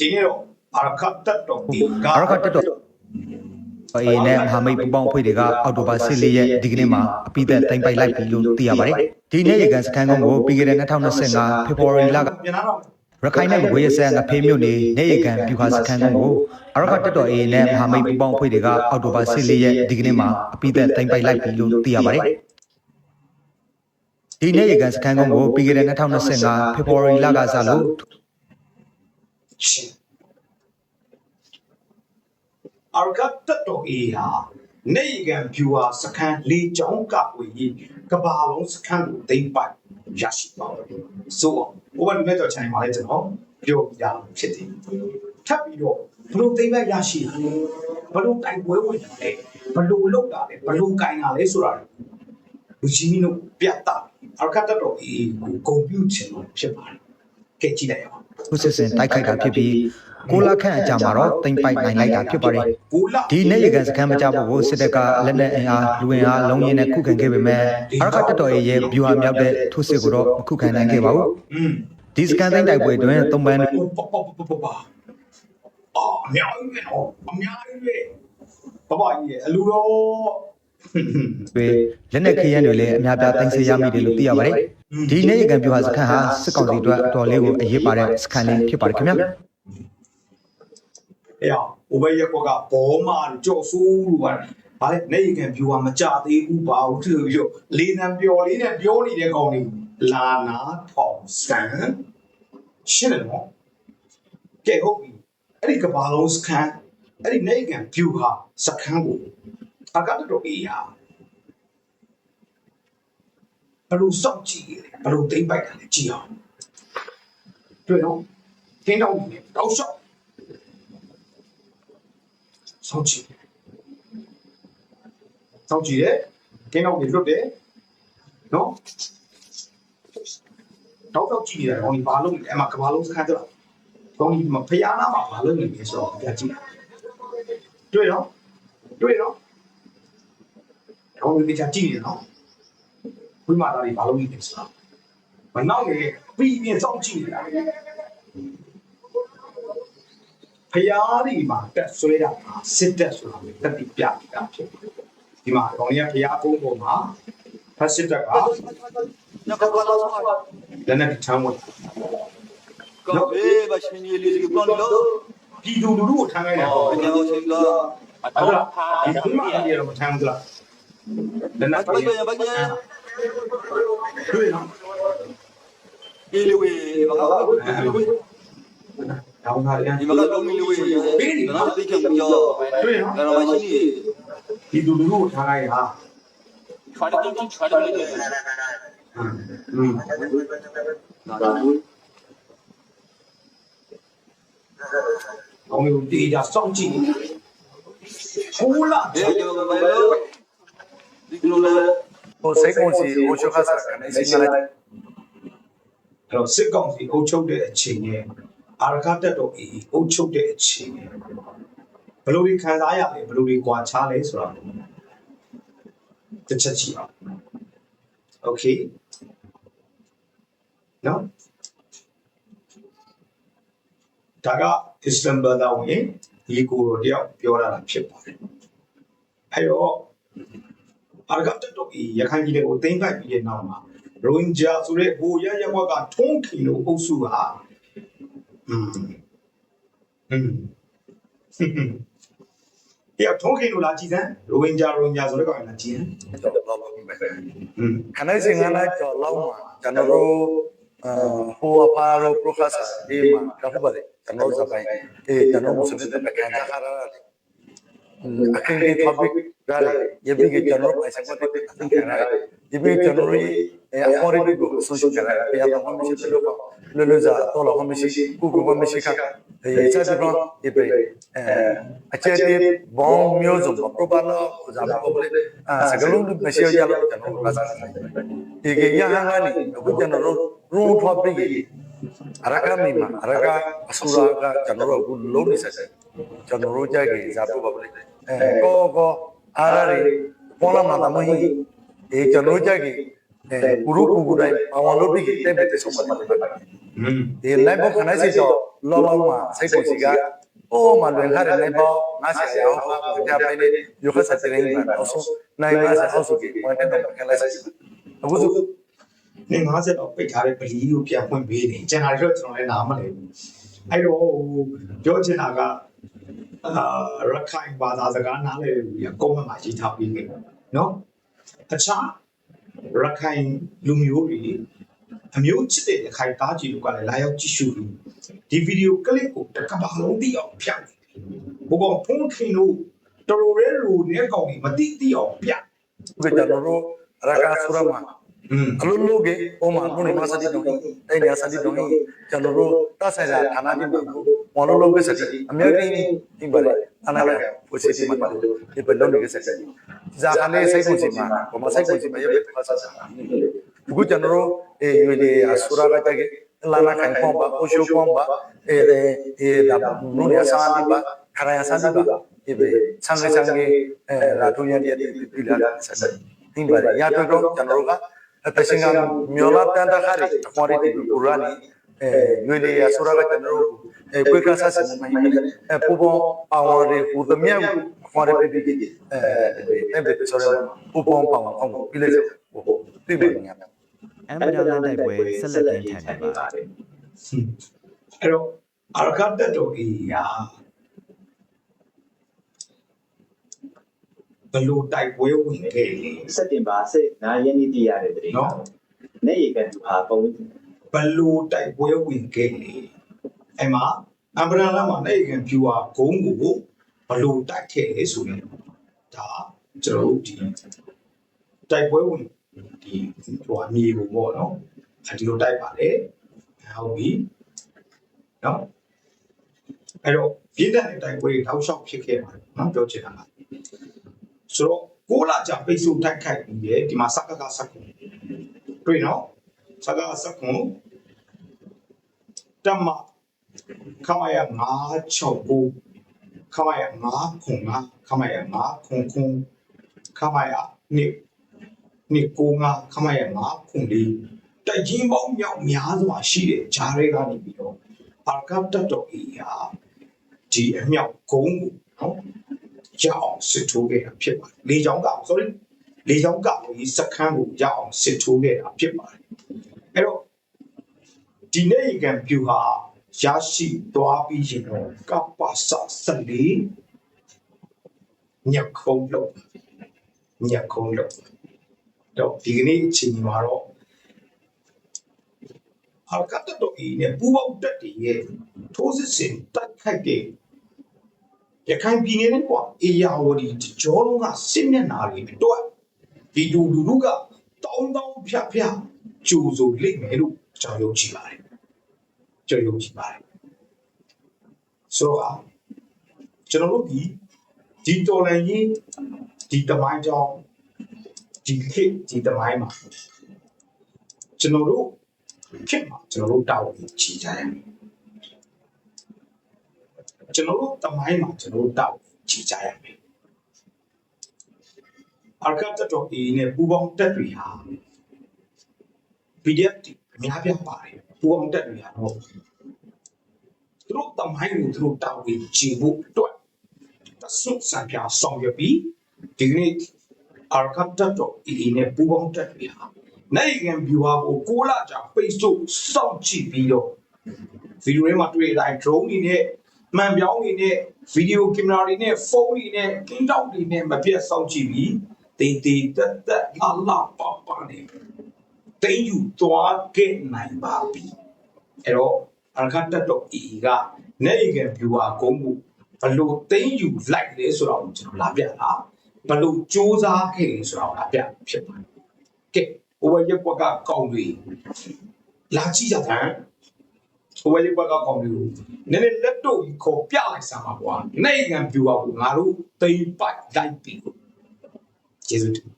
ဒီနေ့တော့အာရခတ်တက်တော်ဒီကအာရခတ်တက်တော်အေးနဲ့မဟာမိတ်ပူပေါင်းအဖွဲ့တွေကအောက်တိုဘာ14ရက်ဒီကနေ့မှာအပိသက်တိုင်းပိုက်လိုက်ပြီလို့သိရပါတယ်။ဒီနေ့ရေကန်စခန်းကုန်းကိုပြီးခဲ့တဲ့2025ဖေဖော်ဝါရီလကပြန်လာတော့ရခိုင်နဲ့မကွေးရဆန်ငဖေးမြို့နေနေရေကန်ပြူဟာစခန်းကုန်းကိုအာရခတ်တက်တော်အေးနဲ့မဟာမိတ်ပူပေါင်းအဖွဲ့တွေကအောက်တိုဘာ14ရက်ဒီကနေ့မှာအပိသက်တိုင်းပိုက်လိုက်ပြီလို့သိရပါတယ်။ဒီနေ့ရေကန်စခန်းကုန်းကိုပြီးခဲ့တဲ့2025ဖေဖော်ဝါရီလကစလို့ ရှင်အာရခတ်တက်တော်အေးဟာနေကံဖြူဟာစခန်းလေးချောင်းကဝေးကဘာလုံးစခန်းကိုသိမ့်ပိုက်ရရှိပါတော့ဆိုတော့ဘဝနဲ့တော့ချိုင်ပါလေကျွန်တော်ပြောပြရဖြစ်တယ်ထပ်ပြီးတော့ဘလို့သိမ့်ပိုက်ရရှိတယ်ဘလို့တိုင်ပွဲဝင်တယ်ဘလို့လောက်တာလဲဘလို့ကင်တာလဲဆိုတာလူကြီးမျိုးပြတ်တာအာရခတ်တက်တော်အေးကိုဂုံပြူချင်လို့ဖြစ်ပါတယ်ကဲကြည့်လိုက်အောင် သူစစ်စင်တိုက်ခိုက်တာဖြစ်ပြီးကိုလာခန့်အကြမှာတော့တိမ်ပိုက်နိုင်လိုက်တာဖြစ်ပါတယ်ကိုလာဒီနေ့ရေကန်စခန်းမကြဖို့ကိုစစ်တပ်ကလက်နက်အင်အားလူဝင်အားလုံးရင်းနဲ့ခုခံခဲ့ပေမဲ့အာရခတက်တော်ရဲ့ဗျူဟာမြောက်တဲ့ထိုးစစ်ကိုတော့မခုခံနိုင်ခဲ့ပါဘူးอืมဒီစကန်သိန်းတိုက်ပွဲတွင်သုံးပန်းပပပပပပအော်အများကြီးပဲနော်အများကြီးပဲပပကြီးရဲ့အလူတော် တွေလက်နက်ခရမ်းတွေလည်းအများပြားတင်ဆက်ရမိတယ်လို့သိရပါတယ်ဒီနေ့ရေကန်ဗျူဟာစခန်းဟာစစ်ကောင်စီအတွက်အတော်လေးကိုအရေးပါတဲ့စခန်းလေးဖြစ်ပါတယ်ခင်ဗျာအေးဟိုဘက်ရက်ကွက်ကဘောမာကြော့ဆိုးလို့ပါဗါလေနေကံဖြူဟာမကြသေးဘူးပါဘူးသူပြီးတော့လေးနံပျော်လေးနဲ့ပြောနေတဲ့ကောင်လေးလာနာထောင်ဆန်ရှင်းတယ်နော်ကဲဟုတ်ပြီအဲ့ဒီကဘာလုံးစခန်းအဲ့ဒီနေကံဖြူဟာစခန်းကို အကတော့အေးဟာဘလို့စောက်ကြည့်ရတယ်ဘလို့သိမ့်ပိုက်တာလဲကြည့်အောင်တွေ့တော့တင်းတောင်းနေတောက်လျှောက်စောင့်ကြည့်စောင့်ကြည့်ရဲကင်းတော့နေလွတ်တယ်နော်တော့တော့ကြည့်ရတယ်ဟောဒီဘာလို့လဲအမကဘာလုံးစခန်းကြလားကောင်းဒီမှာဖျားနာမှာဘာလို့နေလဲဆိုတော့ပြကြည့်တွေ့တော့တွေ့တော့ ဟောဒီကြည့်နေနော်ဝိမာသားတွေဘာလို့နေလဲဆိုတော့မနောက်နေပြီးပြစောင့်ကြည့်နေတာဖျားဒီမှာတက်ဆွဲတာစစ်တက်ဆိုတာလေတက်ပြီးပြတာဖြစ်ဒီမှာကောင်ကြီးကဖျားကုန်းပေါ်မှာဖက်စစ်တက်ကညကဘာလို့ဆောလက်နဲ့ထမ်းဝင်ကဘေးဘာရှင်ကြီးလေးကပန်လို့ပြည်သူလူထုကိုထမ်းခိုင်းတယ်အော်ညောင်းချင်းကဟုတ်လားဒီမှာအကြီးတော့မထမ်းဘူးလား လက်နဲ့ဘာကြီးဘာကြီးတွေ့နော်ဒီလိုဝေးဘာကဒီလိုဝေးတောင်းတာလေဒီမှာကလုံးလေးဝေးနော်သိချင်ပြောတွေ့နော်အဲ့တော့ ဟိုစိတ်ကုန်စီဟိုချုပ်ခါစားကနေစီလိုက်အဲ့တော့စစ်ကောင်စီအုပ်ချုပ်တဲ့အချိန်နဲ့အာရခတက်တော်အေးအုပ်ချုပ်တဲ့အချိန်နဲ့ဘယ်လိုတွေခံစားရလဲဘယ်လိုတွေကြွာချလဲဆိုတာတစ်ချက်ကြည့်အောင်โอเคနော်ဒါကအစ္စလမ်ဘာသာဝင်ဒီကိုတယောက်ပြောတာဖြစ်ပါတယ်အဲ့တော့ အာရခတက်တော်အေးရခိုင်ပြည်နယ်ကိုသိမ်းပိုက်ပြီးတဲ့နောက်မှာ ရိုဟင်ဂျာဆိုတဲ့ဟိုရရဘကထုံးခီလို့အုပ်စုဟာอืมอืมဒီထုံးခီလို့လာကြည့်စမ်းရိုဟင်ဂျာရိုဟင်ဂျာဆိုတဲ့ကောင်လာကြည့်စမ်းอืม ခဏစဉ်ကလိုက်တော့လောက်မှာကျွန်တော်တို့အာဟိုအပါရောပရိုဖက်ဆာဒီမှာတော့ပါတယ်ကျွန်တော်စပိုင်းအေးကျွန်တော်မစတဲ့ပကံခါရရတယ် အခင်းလေး topic ရတယ်ယပိကကျွန်တော်ပိုင်စပတ်တဲ့အသင်္ကန်းရတယ်ယပိကျွန်တော်ရဲ့အဖော်ရီကိုဆိုရှယ်ကြရတယ်ပြန်တော့မရှိဘူးလို့လောလောစားတော့လောမရှိကိုကိုမရှိခါအဲစတဲ့တော့ဒီပဲအဲအချ က်တွေဘောင်းမျိုးစုံပရိုပါလာဇာပေါ်လေအဲစကလုံးမရှိရလို့ကျွန်တော်လာစားဒီကရဟန်းကနေအခုကျွန်တော်တို့ room topic အရကမီမှာအရကအဆူရာကကျွန်တော်တို့အခုလုံးနေဆက်ဆက်ကျွန်တော်တို့ကြိုက်ကြဇာပေါ်ပါလေအဲကောကောအားရတွေပေါ်လာမှာတမဟိအေကျွန်တော်တို့ကြိုက်ကြအဲပူရုပူပူတိုင်းအဝန်လို့ပြီးတဲ့တဲ့ဆုံးပါတယ်อืมဒီ live box ခဏစီတော့လောလောမှာစိတ်ကိုစီကအိုးမလွင်ခါတဲ့နိုင်ပေါ့ငါဆရာရောပါကြပိုင်နေရုပ်ခတ်စတဲ့နေမှာအောက်ဆုံးနိုင်ပါစအောက်ဆုံးကြီးဝင်တဲ့တော့ခက်လိုက်စီအခုဆိုနေ50တော့ပိတ်ထားတဲ့ပလီကိုပြန်ဖွင့်ပေးနေကျန်တာတွေတော့ကျွန်တော်လည်းနားမလည်ဘူးအဲ့တော့ပြောချင်တာကအာ ရခိုင်ဘာသာစကားနားလည်လို့ရကုန်းမှာရေးထားပြီးနေနော်အခြားရခိုင်လူမျိုးတွေအမျိုးချစ်တဲ့ရခိုင်သားကြီးတို့ကလည်းလာရောက်ကြည့်ရှုပြီးဒီဗီဒီယိုကလစ်ကိုတစ်ကမ္ဘာလုံးသိအောင်ဖြန့်ဘုကောင်ဖုန်းခင်လို့တော်တော်လေးလူနဲ့ကောင်ကြီးမသိသိအောင်ပြကကျွန်တော်တို့ရကာဆူရမှာอืมအလုံးလုံးကအိုမနုနေမစတိတော့အဲ့ဒီစတိတော့ကျွန်တော်တို့တဆိုင်ရာဌာနကြီးမှာ မလုံးလုံးကစတိအများကြီးဒီပါလေအနာကပိုစီစီမှာဒီဘလုံးနေကစတိဇာခလေးစိတ်ကိုစီမှာဘာမစိတ်ကိုစီမှာရပဲဖတ်စားအခုကျွန်တော်တို့အေးရွေလေးအဆူရကတကလာနာခိုင်ပေါပါအိုရှိုပေါပါအေးအေးဒါနုနေအစားဒီပါခရယာစားဒီပါဒီပဲဆန်ငယ်ဆန်ငယ်အဲလာထုံရတဲ့ပြည်လာဆက်ဆက်ဒီပါလေရတော့ကျွန်တော်တို့ကအတရှင်ကမြောလာတန်တခါရီအခေါ်ရတဲ့ဘူရာနီ အဲရွေလေးရဆိုရကကျွန်တော်တို့အဲကွေကဆတ်စမမိုင်းအဲပူပေါ်ပါဝါရီပူသမီးအခေါ်ရတဲ့ပြည်အဲအဲ့ဒါဆိုရပူပေါ်ပါဝါအောင်ပြည်လေဟိုပြည်ပါညာအမ်ဘဒါလန်တိုက်ပွဲဆက်လက်တင်ထန်နေပါအဲ့တော့အာရကတ်တက်တော်ကြီးရာဘလို့တိုက်ပွဲဝင်ခဲ့လေစက်တင်ဘာ7ရက်နေ့တည်ရတဲ့တည်းနော်နေ့ရေကတူဟာပုံဝင် ဘလို့တိုက်ပွဲဝင်ခဲ့လေအဲ့မှာအမ်ဘရလာမှာနေကန်ဖြူဟာဂုံးကိုဘလို့တိုက်ခဲ့လေဆိုရင်ဒါကျွန်တော်တို့ဒီတိုက်ပွဲဝင်ဒီဟိုအမြေကိုပေါ့နော်အဲဒီလိုတိုက်ပါလေဟုတ်ပြီနော်အဲ့တော့ပြည်တဲ့တိုက်ပွဲတွေတောက်လျှောက်ဖြစ်ခဲ့ပါတယ်နော်ပြောချင်တာကဆိုတော့ကိုလာကြပိတ်ဆို့တိုက်ခိုက်ပြီးတယ်ဒီမှာစက္ကကစက္ကုတွေ့နော် စက္ကကစက္ကုတမခမရ969ခမရ909ခမရ909ခမရနိနိကိုငါခမရ904တိုက်ချင်းပေါင်းမြောက်များစွာရှိတဲ့ဂျားတွေကနေပြီးတော့အာကတ်တတော်အေးဟာဒီအမြောက်ဂုံးကိုနော်ရအောင်စစ်ထိုးခဲ့တာဖြစ်ပါတယ်လေချောင်းကောင် sorry လေချောင်းကောင်ဒီစခန်းကိုရအောင်စစ်ထိုးခဲ့တာဖြစ်ပါတယ် အဲ့တော့ဒီနေ့ကံပြူဟာရရှိသွားပြီးရင်တော့ကပ္ပစဆက်လေးညက်ခုံးလို့ညက်ခုံးလို့တော့ဒီကနေ့အချိန်မှာတော့အာကတ်တော်ဤနဲ့ပူပေါင်းတက်တည်ရဲ့ထိုးစစ်စင်တိုက်ခိုက်တဲ့ရခိုင်ပြည်နယ်နဲ့ကွာအေယာဝတီကြောလုံးကစစ်မျက်နာတွေအတွက်ဒီဒူလူလူကတောင်းတောင်းဖြတ်ဖြတ် ကြိုဆိုလိမ့်မယ်လို့ကျွန်တော်ယုံကြည်ပါတယ်ကျွန်တော်ယုံကြည်ပါတယ်ဆိုတော့ကျွန်တော်တို့ဒီဒီတော်လည်းရင်ဒီတမိုင်းကြောင်းဒီခေတ်ဒီတမိုင်းမှာကျွန်တော်တို့ခေတ်မှာကျွန်တော်တို့တောင်းပြီးချီကြရမယ်ကျွန်တော်တို့တမိုင်းမှာကျွန်တော်တို့တောင်းချီကြရမယ်အာကတ်တော်ဒီနဲ့ပူပေါင်းတက်တွေဟာ PDF တွေအများပြားပါတယ်ပူပေါင်းတက်တွေဟာတော့သူတို့တမိုင်းကိုသူတို့တောင်းပြီးချီဖို့အတွက်တဆုစံပြဆောင်ရွက်ပြီးဒီကနေ့အာကတ်တော်ဒီနဲ့ပူပေါင်းတက်တွေဟာနိုင်ငံ viewer ကိုကိုလာကြပိတ်ဆို့စောင့်ကြည့်ပြီးတော့ဗီဒီယိုထဲမှာတွေ့တဲ့အတိုင်း drone တွေနဲ့မှန်ပြောင်းတွေနဲ့ဗီဒီယိုကင်မရာတွေနဲ့ဖုန်းတွေနဲ့ကင်းတောက်တွေနဲ့မပြတ်စောင့်ကြည့်ပြီးတေးတေးတက်တက်လာလာပါပါနေ တိတ်ယူသွားခဲ့နိုင်ပါပြီအဲ့တော့အရခတ်တက်တော့ဤကနိုင်ငံ viewer ကိုမှုဘလို့တိတ်ယူလိုက်လဲဆိုတော့ကျွန်တော်လာပြတာဘလို့စူးစမ်းခဲ့လဲဆိုတော့လာပြဖြစ်ပါတယ်ကဲဟိုဘရက်ကွက်ကကောင်းပြီလာကြည့်ကြတယ်ဟိုဘရက်ကွက်ကကောင်းပြီနည်းနည်းလက်တော့ခေါ်ပြလိုက်စမ်းပါကွာနိုင်ငံ viewer ကိုငါတို့တိတ်ပိုက်လိုက်ပြီကျေးဇူးတင်